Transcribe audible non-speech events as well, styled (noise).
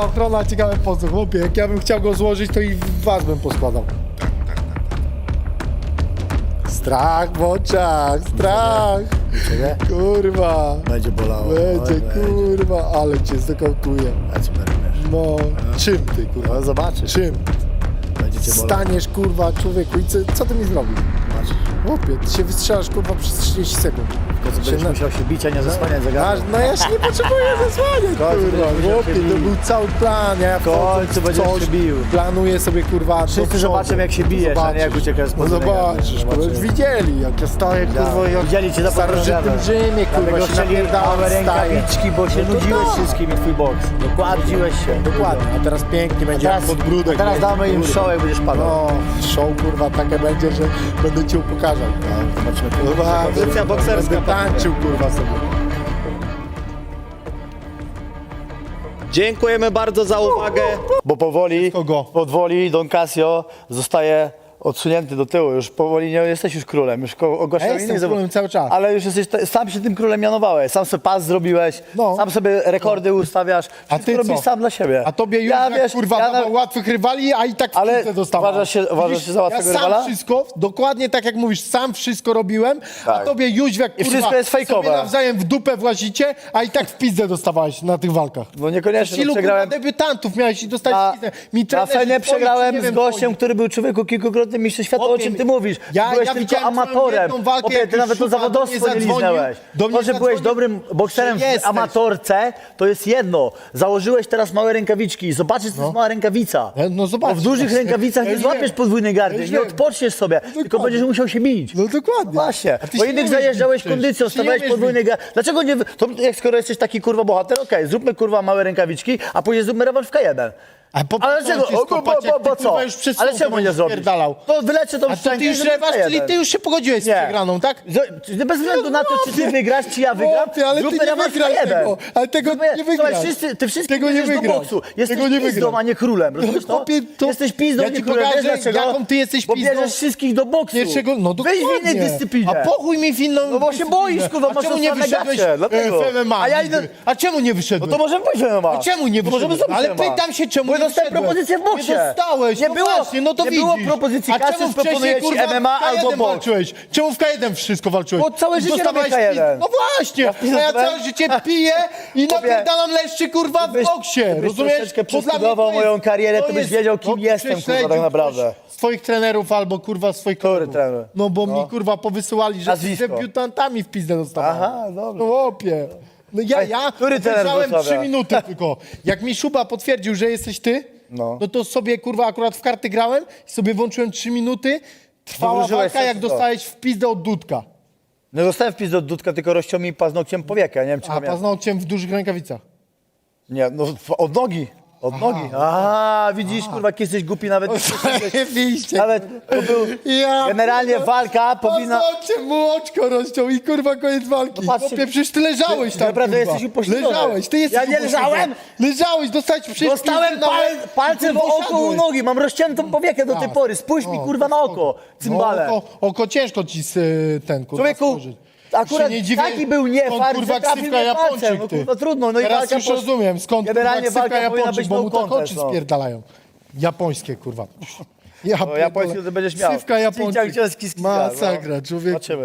Ochrona ciekawe po co, chłopie. Jak ja bym chciał go złożyć, to i was bym poskładał. Strach w oczach, strach. Kurwa. Będzie bolało. Będzie, kurwa, ale cię zdekołtuje. Ja ci. No, czym ty, kurwa? No zobaczysz. Czym? Będzie cię bolało. Staniesz, kurwa, człowieku i co, co ty mi zrobisz? Zobaczysz. Chłopie, ty się wystrzelasz, kurwa, przez 30 sekund. To co będziesz na- musiał się bić, a nie zasłaniać Aż, zegarka. no ja się nie potrzebuję (laughs) zasłaniać, końcu kurwa, będziesz musiał chłopie, się to bić. był cały plan, ja W końcu będziesz coś, się bił. planuję sobie, kurwa, do Wszyscy przodu. zobaczą, jak się bijesz, a nie jak Zobaczysz. uciekasz z No zobaczysz, kurwa, Zobaczysz. widzieli, jak ja stoję, kurwa, jak Widzieli cię za w starożytnym Rzymie, kurwa, Dlatego się chcieli napierdalam, małe staję. rękawiczki, bo się No to nudziłeś tak. wszystkim i twój boks. Dokładnie. Nudziłeś się. Dokładnie, a teraz pięknie będzie Teraz, jak podbródek. teraz będzie, damy im kurwa. Będziesz padał. No, show, kurwa, takie będzie, że będę cię upokarzał. Zobaczymy. Kurwa, Pozycja bokserska. Będę tańczył, kurwa, sobie. Dziękujemy bardzo za uwagę. Bo powoli, Kogo? powoli Don Casio zostaje odsunięty do tyłu. Już powoli nie jesteś już królem. Już ko- ogłaszał Ja jestem innych królem cały czas. Ale już jesteś, te- sam się tym królem mianowałeś. Sam sobie pas zrobiłeś, No. sam sobie rekordy ustawiasz. A Wszystko ty robisz co? sam dla siebie. A tobie już ja, jak, wiesz, kurwa, ja dawał łatwych rywali, a i tak w Ale pizdę dostawałem. uważasz się- uważasz się za łatwego ja sam rywala? wszystko, dokładnie tak jak mówisz, sam wszystko robiłem, a Tak. tobie Jóźwiak, I kurwa, wszystko jest fejkowe. sobie nawzajem w dupę włazicie, a i tak w pizdę dostawałeś na tych walkach. No niekoniecznie, no, Ilu przegrałem. kurwa, debiutantów miałeś i dostać Na? Mi na trenerzy Fenie przegrałem nie z wiem, gościem, który był człowieku kilkukrotnym mistrzem świata. O czym ty mówisz? ja- byłeś ja tylko widziałem twoją amatorem. jedną walkę, jak ty nawet to Szupa do mnie zawodowstwo nie zadzwonił, liznęłeś. do mnie To, że byłeś zadzwonił, dobrym bokserem że w jesteś. amatorce, to jest jedno. Założyłeś teraz małe rękawiczki zobaczysz, co to jest mała rękawica. No, no zobacz. Bo w dużych (laughs) rękawicach Ja nie już złapiesz wiem. podwójnej gardy, Ja już nie wiem. odpoczniesz sobie, tylko dokładnie. będziesz musiał się bić. No dokładnie. Właśnie, A ty bo się innych nie umiesz zajeżdżałeś bić kondycją, przecież. Ty nie stawałeś umiesz podwójnej gardy. Dlaczego nie, wy- to jak skoro jesteś taki kurwa bohater, okej, zróbmy kurwa małe rękawiczki, a później zróbmy rewanż w K1. A po- Ale wszystko, O, bo, bo, ty, bo co? Ale czemu nie zrobisz? To wyleczę tą A to ty szczękę już K1. czyli ty już się pogodziłeś z Nie. przegraną, tak? Z- Bez względu na to, czy ty wygrasz, czy ja wygram, Chłopie, ale ty zróbmy nie rewanż wygrasz K1. tego, ale tego Zróbmy- nie wygrasz. Słuchaj, wszyscy, ty wszystkich Tego nie bierzesz do wygrasz. boksu. Jesteś Tego nie pizdą, wygrasz. a nie królem, rozumiesz to? chłopie, to- Jesteś pizdą, ja nie ci królem. Wiesz pokażę, dlaczego? jaką ty jesteś Bo pizdą. bierzesz wszystkich do boksu. Pierwszego, no Weź w innej dyscyplinie. A pochuj mi w inną No bo się dyscyplinę. boisz, kurwa, A masz czemu nie wyszedłeś gacie, dlatego. e, w MMA? A ja nigdy? idę- A czemu nie No wyszedłeś? to możemy pójść w MMA. A czemu nie To możemy wyszedłeś? zrobić Ale MMA. pytam się, czemu Bo nie dostałem propozycję w boksie. Nie dostałeś, Nie no było, właśnie, no to nie widzisz. było propozycji A kasy, czemu wcześniej, ci kurwa, MMA w K1 albo boks. walczyłeś? Czemu w K1 wszystko walczyłeś? Bo całe życie Dostawałeś robię K1. pizd- No właśnie, a ja całe życie piję i napierdalam leszczy, kurwa, w gdybyś- boksie, gdybyś rozumiesz? troszeczkę Bo dla mnie przestudował to jest- moją karierę, to byś wiedział, kim no, jestem, kurwa, tak prześledził naprawdę. ktoś Z twoich trenerów albo, kurwa, z swoich kolegów. trener? No bo mi, kurwa, powysyłali, że Nazwisko. z debiutantami w pizdę dostawałem. Aha, dobra. No chłopie. No ja, ja który trener obejrzałem Wrocławia? trzy minuty tylko. Jak mi Szuba potwierdził, że jesteś ty, No. no. to sobie, kurwa, akurat w karty grałem i sobie włączyłem trzy minuty. Trwała Wywróżyłeś walka, jak dostałeś w pizdę od Dudka. Nie dostałem wpis do Dudka, tylko rozciął mi paznokciem powiekę, nie wiem czy A pamiętasz. paznokciem w dużych rękawicach. Nie, no w- od nogi. Od nogi. A, widzisz, kurwa, jak jesteś głupi nawet. Zajebiście. Nawet to był Ja, generalnie walka powinna... Paznokciem mu oczko rozciął i kurwa koniec walki. No patrzcie- Chłopie, przecież ty leżałeś tam, naprawdę kurwa. jesteś upośledzony. Leżałeś, ty jesteś Ja nie upośledzony. leżałem? Leżałeś, dostałeś przecież Dostałem na pal, łeb palcem w kurwa oko u nogi, mam rozciętą powiekę do tej Tak. pory. Spójrz mi O, kurwa na oko, cymbale. No, oko, oko ciężko ci z, y, ten kurwa Człowieku, stworzyć. Akurat Się nie dziwię, taki był skąd, niefart, kurwa że trafił ksywka mnie palcem. Japończyk, No ty. kurwa trudno, no i Teraz walka już posz- rozumiem, skąd Generalnie kurwa ksywka walka powinna Japończyk, być bo no mu tak contest, oczy no. spierdalają. Japońskie, kurwa. Ja No, japońskie pierdolę. to będziesz miał. Ksywka Japończyk. Skiska, Masakra, no. człowieku. Zobaczymy.